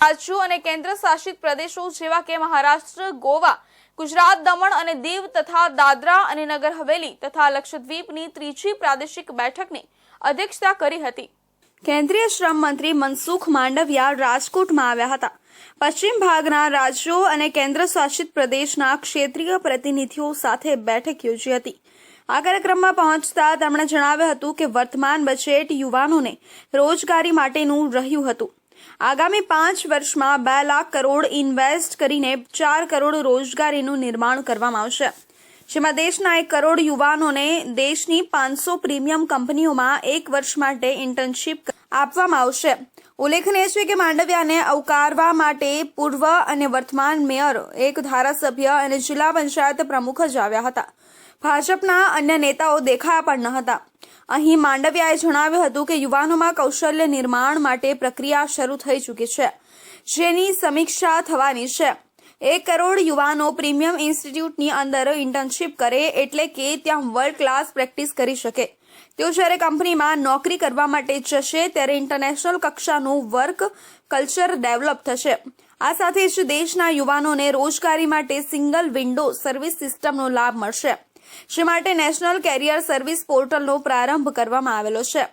રાજ્યો અને કેન્દ્ર શાસિત પ્રદેશો જેવા કે મહારાષ્ટ્ર, ગોવા, ગુજરાત, દમણ અને દીવ તથા દાદરા અને નગર હવેલી તથા લક્ષદ્વીપની ત્રીજી પ્રાદેશિક બેઠકની અધ્યક્ષતા કરી હતી. કેન્દ્રીય શ્રમ મંત્રી મનસુખ માંડવિયા રાજકોટમાં આવ્યા હતા. પશ્ચિમ ભાગના રાજ્યો અને કેન્દ્ર શાસિત પ્રદેશના ક્ષેત્રીય પ્રતિનિધિઓ સાથે બેઠક યોજી હતી. આ કાર્યક્રમમાં પહોંચતા તેમણે જણાવ્યું હતું કે વર્તમાન બજેટ યુવાનોને રોજગારી માટેનું રહ્યું હતું. આગામી પાંચ વર્ષમાં બે લાખ કરોડ ઇન્વેસ્ટ કરીને ચાર કરોડ રોજગારીનું નિર્માણ કરવામાં આવશે. જેમાં દેશના એક કરોડ યુવાનોને દેશની પાંચસો પ્રીમિયમ કંપનીઓમાં એક વર્ષ માટે ઇન્ટર્નશીપ આપવામાં આવશે. ઉલ્લેખનીય છે કે માંડવિયાને આવકારવા માટે પૂર્વ અને વર્તમાન મેયર, એક ધારાસભ્ય અને જિલ્લા પંચાયત પ્રમુખ જ આવ્યા હતા. ભાજપના અન્ય નેતાઓ દેખાયા પણ ન હતા. અહીં માંડવિયાએ જણાવ્યું હતું કે યુવાનોમાં કૌશલ્ય નિર્માણ માટે પ્રક્રિયા શરૂ થઈ ચૂકી છે. જેની સમીક્ષા થવાની છે. એક કરોડ યુવાનો પ્રીમિયમ ઇન્સ્ટિટ્યૂટની અંદર ઇન્ટર્નશીપ કરે એટલે કે ત્યાં વર્લ્ડ ક્લાસ પ્રેક્ટિસ કરી શકે. તેઓ જ્યારે કંપનીમાં નોકરી કરવા માટે જશે ત્યારે ઇન્ટરનેશનલ કક્ષાનું વર્ક કલ્ચર ડેવલપ થશે. આ સાથે જ દેશના યુવાનોને રોજગારી માટે સિંગલ વિન્ડો સર્વિસ સિસ્ટમનો લાભ મળશે. જે માટે નેશનલ કેરિયર સર્વિસ પોર્ટલનો પ્રારંભ કરવામાં આવેલો છે.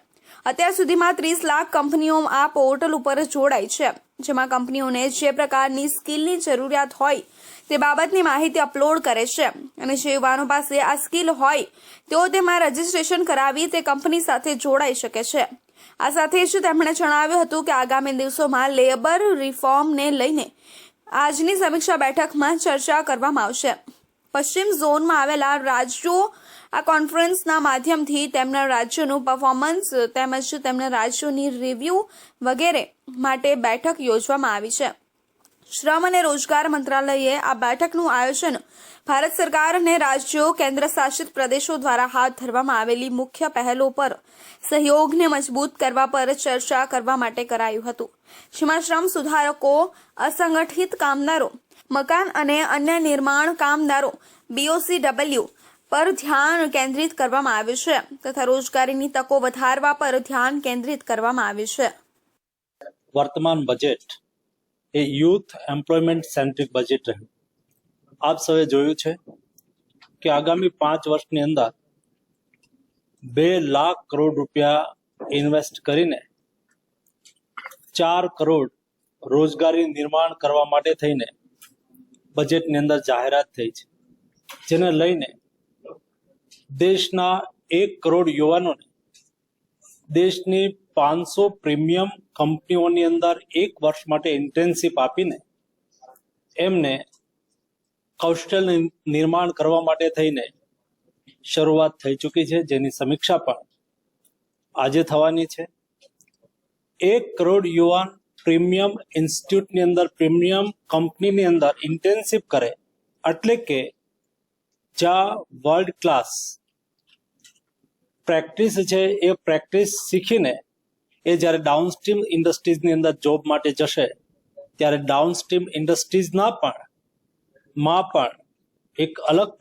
અત્યાર સુધીમાં ત્રીસ લાખ કંપનીઓ આ પોર્ટલ ઉપર જોડાઈ છે. જેમાં કંપનીઓને જે પ્રકારની સ્કિલની જરૂરિયાત હોય તે બાબતની માહિતી અપલોડ કરે છે. અને જે યુવાનો પાસે આ સ્કિલ હોય, તેઓ તેમાં રજીસ્ટ્રેશન કરાવી તે કંપની સાથે જોડાઈ શકે છે. આ સાથે જ તેમણે જણાવ્યું હતું કે આગામી દિવસોમાં લેબર રિફોર્મને લઈને આજની સમીક્ષા બેઠકમાં ચર્ચા કરવામાં આવશે. પશ્ચિમ ઝોનમાં આવેલા રાજ્યો આ કોન્ફરન્સના માધ્યમથી તેમના રાજ્યોનું પરફોર્મન્સ તેમજ તેમના રાજ્યોની રિવ્યૂ વગેરે માટે બેઠક યોજવામાં આવી છે. શ્રમ અને રોજગાર મંત્રાલયે આ બેઠકનું આયોજન ભારત સરકાર અને રાજ્યો કેન્દ્ર શાસિત પ્રદેશો દ્વારા હાથ ધરવામાં આવેલી મુખ્ય પહેલો પર સહયોગને મજબૂત કરવા પર ચર્ચા કરવા માટે કરાયું હતું. જેમાં શ્રમ સુધારકો, અસંગઠિત કામદારો, મકાન અને અન્ય નિર્માણ કામદારો બીઓસીડબલ્યુ પર ધ્યાન કેન્દ્રિત કરવામાં આવ્યું છે તથા રોજગારીની તકો વધારવા પર ધ્યાન કેન્દ્રિત કરવામાં આવ્યું છે. વર્તમાન બજેટ એ યુથ એમ્પ્લોયમેન્ટ સેન્ટ્રિક બજેટ રહ્યું. આપ સૌએ જોયું છે કે આગામી પાંચ વર્ષની અંદર બે લાખ કરોડ રૂપિયા ઇન્વેસ્ટ કરીને ચાર કરોડ રોજગારી નિર્માણ કરવા માટે થઈને બજેટની અંદર જાહેરાત થઈ છે. જેને લઈને દેશના એક કરોડ યુવાનોને દેશની પાંચસો પ્રીમિયમ કંપનીઓની અંદર એક વર્ષ માટે ઇન્ટર્નશીપ આપીને એમને કૌશલ્ય નિર્માણ કરવા માટે થઈને શરૂઆત થઈ ચૂકી છે. જેની સમીક્ષા પણ આજે થવાની છે. એક કરોડ યુવાન પ્રીમિયમ ઇન્સ્ટિટ્યૂટની અંદર, પ્રીમિયમ કંપનીની અંદર ઇન્ટર્નશીપ કરે એટલે કે જ્યાં વર્લ્ડ ક્લાસ પ્રેક્ટિસ છે એ પ્રેક્ટિસ શીખીને એ જ્યારે ડાઉનસ્ટ્રીમ ઇન્ડસ્ટ્રીઝની અંદર જોબ માટે જશે, ત્યારે ડાઉનસ્ટ્રીમ ઇન્ડસ્ટ્રીઝના પણ, માં પણ એક અલગ